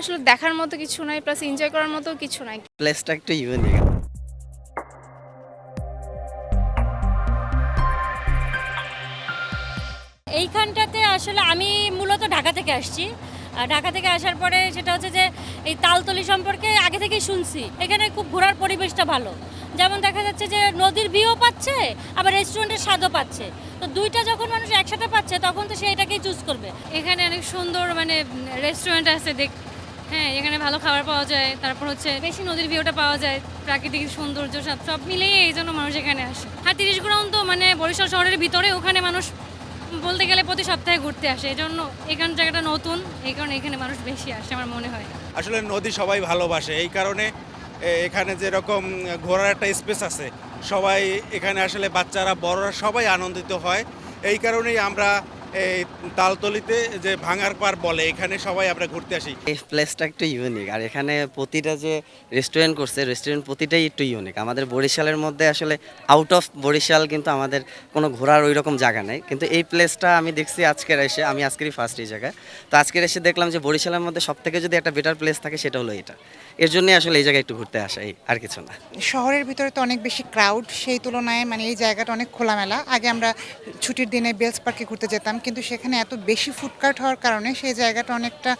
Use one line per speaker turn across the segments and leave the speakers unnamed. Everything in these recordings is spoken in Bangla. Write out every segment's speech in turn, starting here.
আসলে দেখার মতো কিছু নাই প্লাস এনজয় করার মতো কিছু নাই।
প্লেসটা একটু ইউনিক
এইখানটাতে আসলে আমি মূলত ঢাকা থেকে আসছি। আর ঢাকা থেকে আসার পরে সেটা হচ্ছে যে এই তালতলি সম্পর্কে আগে থেকেই শুনছি। এখানে খুব ঘোরার পরিবেশটা ভালো। যেমন দেখা যাচ্ছে যে নদীর ভিউও পাচ্ছে আবার রেস্টুরেন্টের স্বাদও পাচ্ছে। তো দুইটা যখন মানুষ একসাথে পাচ্ছে তখন তো সে এটাকেই চুজ করবে।
এখানে অনেক সুন্দর মানে রেস্টুরেন্ট আছে দেখ হ্যাঁ এখানে ভালো খাবার পাওয়া যায়। তারপর হচ্ছে বেশি নদীর ভিউটা পাওয়া যায়, প্রাকৃতিক সৌন্দর্য সব সব মিলিয়ে এই জন্য মানুষ এখানে আসে। আর তিরিশ গ্রাউন্ড তো মানে বরিশাল শহরের ভিতরে ওখানে মানুষ বলতে গেলে প্রতি সপ্তাহে ঘুরতে আসে। এই জন্য এখান জায়গাটা নতুন, এই কারণে এখানে মানুষ বেশি আসে আমার মনে হয়।
আসলে নদী সবাই ভালোবাসে। এই কারণে এখানে যেরকম ঘোরার একটা স্পেস আছে, সবাই এখানে আসলে বাচ্চারা, বড়রা সবাই আনন্দিত হয়। এই কারণেই আমরা এই তালতলিতে যে ভাঙার পার বলে এখানে সবাই আমরা ঘুরতে আসি।
এই প্লেসটা একটু ইউনিক আর এখানে প্রতিটা যে রেস্টুরেন্ট করছে রেস্টুরেন্ট প্রতিটাই একটু ইউনিক আমাদের বরিশালের মধ্যে আসলে আউট অফ বরিশাল কিন্তু আমাদের কোনো ঘোরার ওই রকম জায়গা নেই। কিন্তু এই প্লেসটা আমি দেখছি আজকের এসে আমি আজকেরই ফার্স্ট এই জায়গায়। তো আজকের এসে দেখলাম যে বরিশালের মধ্যে সব থেকে যদি একটা বেটার প্লেস থাকে সেটা হলো এটা। এর জন্যই আসলে এই জায়গায় একটু ঘুরতে আসা এই আর কিছু না।
শহরের ভিতরে তো অনেক বেশি ক্রাউড সেই তুলনায় মানে এই জায়গাটা অনেক খোলামেলা। আগে আমরা ছুটির দিনে বেলস পার্কে ঘুরতে যেতাম। কিন্তু সেখানে এত বেশি ফুডকার্ট হওয়ার কারণে সেই জায়গাটা অনেকটা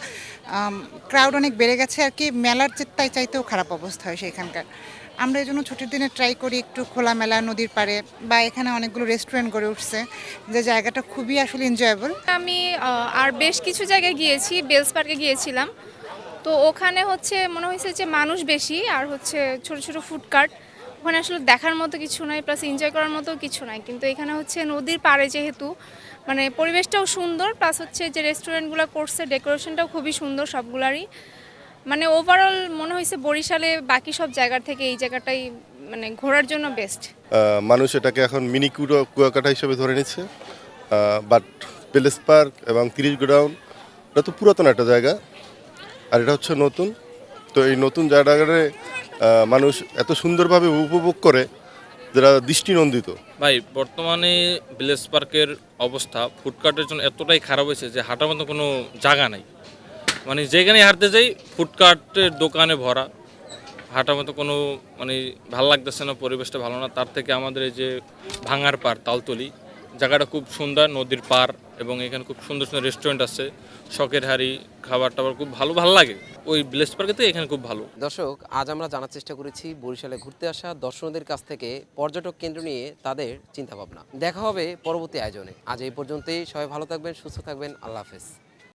ক্রাউড অনেক বেড়ে গেছে আর কি। মেলার যে তাই চাইতেও খারাপ অবস্থা হয় সেখানকার। আমরা এই জন্য ছুটির দিনে ট্রাই করি একটু খোলামেলা নদীর পাড়ে বা এখানে অনেকগুলো রেস্টুরেন্ট গড়ে উঠছে, যে জায়গাটা খুবই আসলে এনজয়েবল
আমি আর বেশ কিছু জায়গায় গিয়েছি বেলস পার্কে গিয়েছিলাম। তো ওখানে হচ্ছে মনে হয়েছে যে মানুষ বেশি, আর হচ্ছে ছোট ছোট ফুড কার্ট ওখানে আসলে দেখার মতো কিছু নাই প্লাস এনজয় করার মতো কিছু নাই। কিন্তু এখানে হচ্ছে নদীর পাড়ে যেহেতু মানে পরিবেশটাও সুন্দর প্লাস হচ্ছে যে রেস্টুরেন্টগুলো করছে ডেকোরেশনটাও খুবই সুন্দর সবগুলারই। মানে ওভারঅল মনে হয়েছে বরিশালে বাকি সব জায়গার থেকে এই জায়গাটাই মানে ঘোরার জন্য বেস্ট
মানুষ এটাকে এখন মিনি কুয়াকাটা হিসেবে ধরে নিচ্ছে। বাট প্যালেস পার্ক এবং তিরিশ গোডাউন এটা তো পুরাতন একটা জায়গা। আর এটা হচ্ছে নতুন। তো এই নতুন জায়গাটারে মানুষ এত সুন্দরভাবে উপভোগ করে যারা দৃষ্টিনন্দিত।
ভাই, বর্তমানে ভিলেজ পার্কের অবস্থা ফুডকার্টের জন্য এতটাই খারাপ হয়েছে যে হাঁটার মতো কোনো জায়গা নাই। মানে যেখানে হাঁটতে যাই ফুডকার্টের দোকানে ভরা। হাঁটার মতো কোনো মানে ভালো লাগতেছে না, পরিবেশটা ভালো না। তার থেকে আমাদের এই যে ভাঙার পার তালতলি জায়গাটা খুব সুন্দর, নদীর পার এবং এখানে খুব সুন্দর সুন্দর রেস্টুরেন্ট আছে। শখের হাড়ি, খাবার টাবার খুব ভালো ভালো লাগে। ওই ব্লেস পার্কে তো এখানে খুব ভালো।
দর্শক, আজ আমরা জানার চেষ্টা করেছি বরিশালে ঘুরতে আসা দর্শকদের কাছ থেকে পর্যটক কেন্দ্র নিয়ে তাদের চিন্তাভাবনা। দেখা হবে পরবর্তী আয়োজনে। আজ এই পর্যন্তই। সবাই ভালো থাকবেন, সুস্থ থাকবেন। আল্লাহ হাফেজ।